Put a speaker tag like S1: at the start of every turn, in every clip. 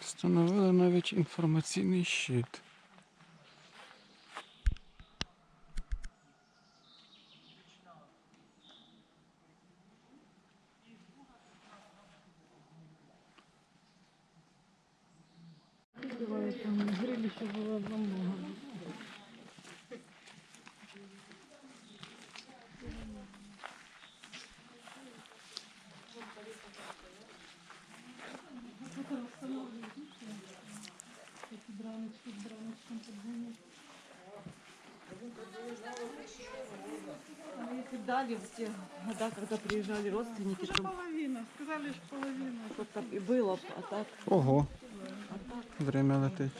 S1: Встановили навіть інформаційний щит.
S2: называют, там гриль еще было во
S3: многом. А дали в те года, когда приезжали родственники, что
S2: половина, сказали, что половина.
S3: Вот так и было, а так.
S1: Ого. Время летить.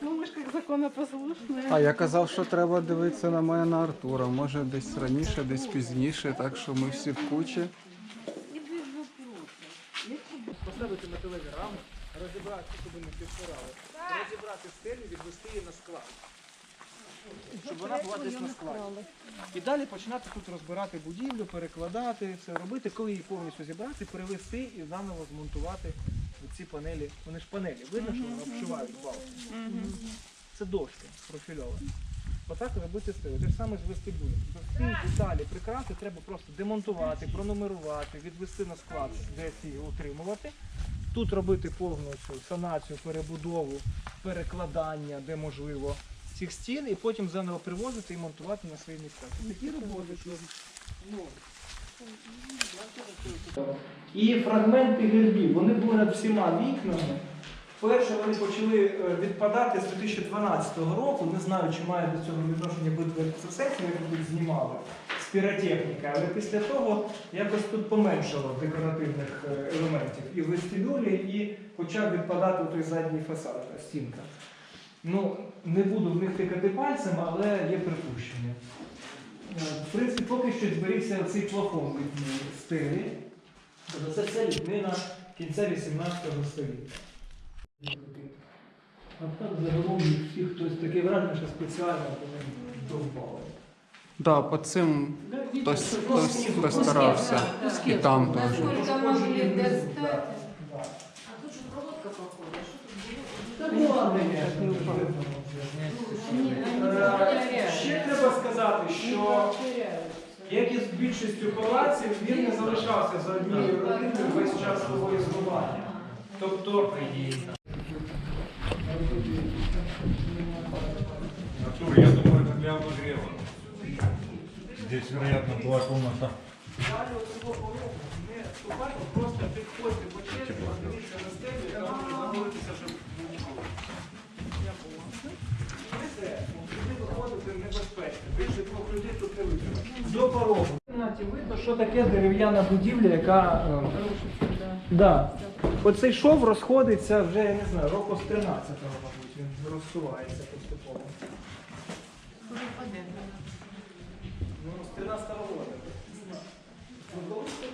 S2: Ну, мы же как законопослушные.
S1: А я казав, що треба дивитися на мене на Артура. Може десь раніше, десь пізніше, так що ми всі в кучі.
S4: Поставити металеві рами, розібрати, щоб вони підпирали, розібрати стелю, відвести її на склад. Щоб вона була десь на складі. І далі починати тут розбирати будівлю, перекладати, все робити, коли її повністю зібрати, перевести і заново змонтувати ці панелі. Вони ж панелі, видно, що вони обшивають балки. Це дошки профільовані. Отак робити стелю. Те ж саме з вестибюлем. Ці деталі, прикраси треба просто демонтувати, пронумерувати, відвести на склад, десь її утримувати. Тут робити повну цю санацію, перебудову, перекладання, де можливо, цих стін, і потім заново привозити і монтувати на свої місця. Такі роботи. що, ну, І фрагменти гербів, вони були над всіма вікнами. Перше вони почали е, відпадати з 2012 року. Не знаю, чи має до цього відношення битва екстрасенсів, як тут знімали з піротехніки, але після того якось тут поменшало декоративних е, елементів і в вестибюлі, і почав відпадати той задній фасад, стінка. Ну, не буду в них тикати пальцем, але є припущення. Е, В принципі, поки що зберігся цей плафон літньої стелі. Тобто це все літнина кінця 18 століття. А так загалом їх всіх хтось таке враження, що спеціально вони довбали.
S1: Да, по цим хтось, хтось постарався. І там теж.
S5: А тут же проводка проходит.
S4: Та була Е, Ще треба сказати, що як і з більшістю палаців, він не залишався за однією родиною весь час свого існування. Тобто
S6: Артур, я думаю, это для обогрева. Здесь, вероятно, была комната.
S4: далі цього порогу не вступайте, просто підходьте по черзі, подивіться на стелю, небезпечно. Більше двох людей тут не витримає. До порогу. Видно, що таке дерев'яна будівля, яка. Е, да. Оцей шов розходиться вже, я не знаю, року з 13-го, мабуть, він розсувається поступово. Ну, з 13-го року. Ну, коли ж це?